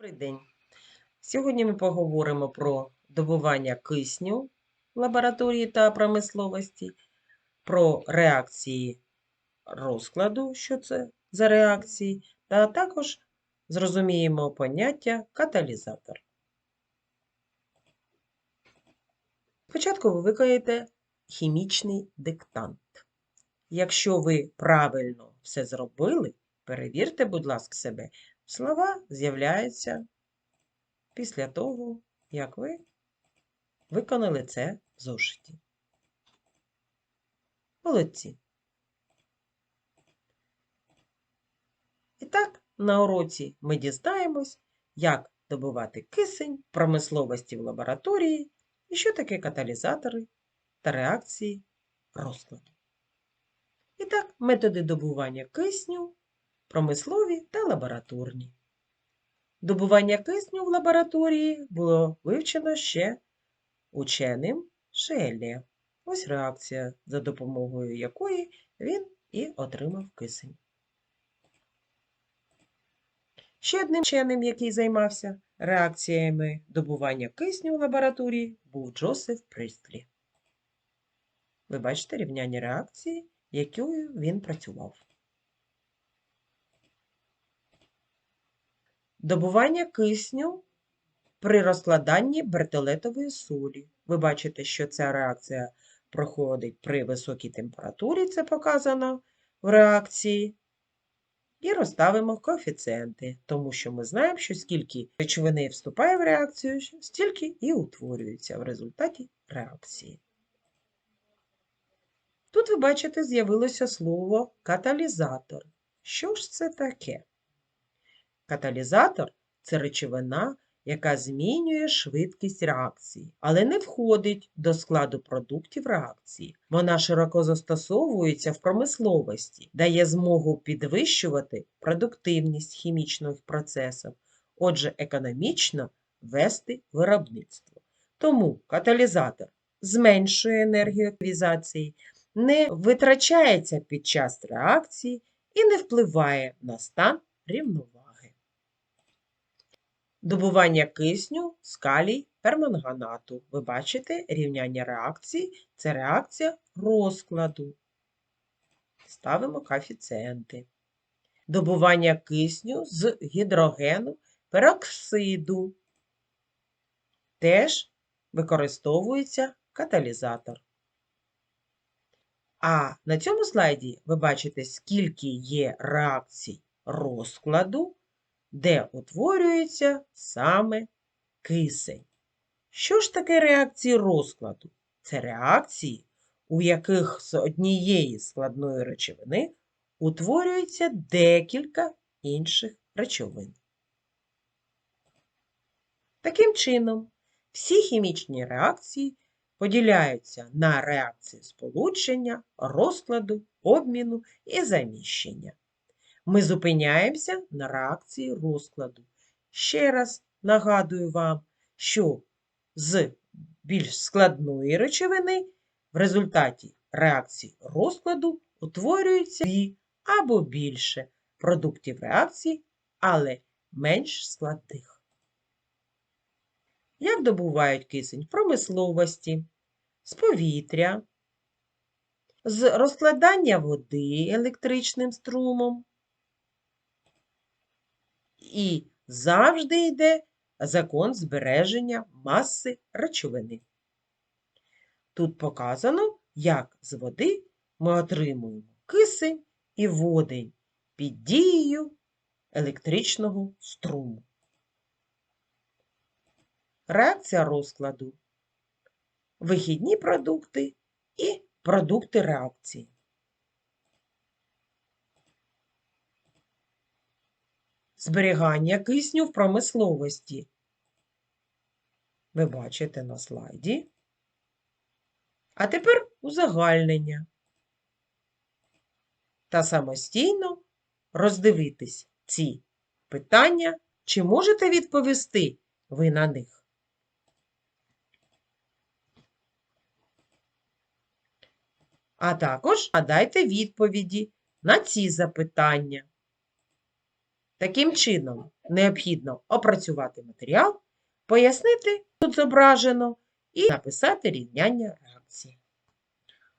Добрий день. Сьогодні ми поговоримо про добування кисню в лабораторії та промисловості, про реакції розкладу, що це за реакції, та також зрозуміємо поняття каталізатор. Спочатку ви виконаєте хімічний диктант. Якщо ви правильно все зробили, перевірте, будь ласка, себе. Слова з'являються після того, як ви виконали це в зошиті. Молодці. І так, на уроці ми дізнаємось, як добувати кисень промисловості в лабораторії і що таке каталізатори та реакції розкладу. І так, методи добування кисню промислові та лабораторні. Добування кисню в лабораторії було вивчено ще ученим Шеллі. Ось реакція, за допомогою якої він і отримав кисень. Ще одним вченим, який займався реакціями добування кисню в лабораторії, був Джосеф Пристлі. Ви бачите рівняння реакції, якою він працював. Добування кисню при розкладанні бертолетової солі. Ви бачите, що ця реакція проходить при високій температурі, це показано в реакції. І розставимо коефіцієнти, тому що ми знаємо, що скільки речовини вступає в реакцію, стільки і утворюється в результаті реакції. Тут ви бачите, з'явилося слово каталізатор. Що ж це таке? Каталізатор це речовина, яка змінює швидкість реакції, але не входить до складу продуктів реакції. Вона широко застосовується в промисловості, дає змогу підвищувати продуктивність хімічних процесів, отже, економічно вести виробництво. Тому каталізатор зменшує енергію активізації, не витрачається під час реакції і не впливає на стан рівноваги. Добування кисню з калій перманганату. Ви бачите рівняння реакції це реакція розкладу. Ставимо коефіцієнти. Добування кисню з гідрогену пероксиду. Теж використовується каталізатор. А на цьому слайді ви бачите, скільки є реакцій розкладу де утворюється саме кисень. Що ж таке реакції розкладу? Це реакції, у яких з однієї складної речовини утворюється декілька інших речовин. Таким чином, всі хімічні реакції поділяються на реакції сполучення, розкладу, обміну і заміщення. Ми зупиняємося на реакції розкладу. Ще раз нагадую вам, що з більш складної речовини в результаті реакції розкладу утворюються дві або більше продуктів реакції, але менш складних. Як добувають кисень промисловості, з повітря, з розкладання води електричним струмом, і завжди йде закон збереження маси речовини. Тут показано, як з води ми отримуємо кисень і водень під дією електричного струму. Реакція розкладу, вихідні продукти і продукти реакції. Зберігання кисню в промисловості. Ви бачите на слайді. А тепер узагальнення. Та самостійно роздивитись ці питання, чи можете відповісти ви на них. А також надайте відповіді на ці запитання. Таким чином, необхідно опрацювати матеріал, пояснити тут зображено і написати рівняння реакції.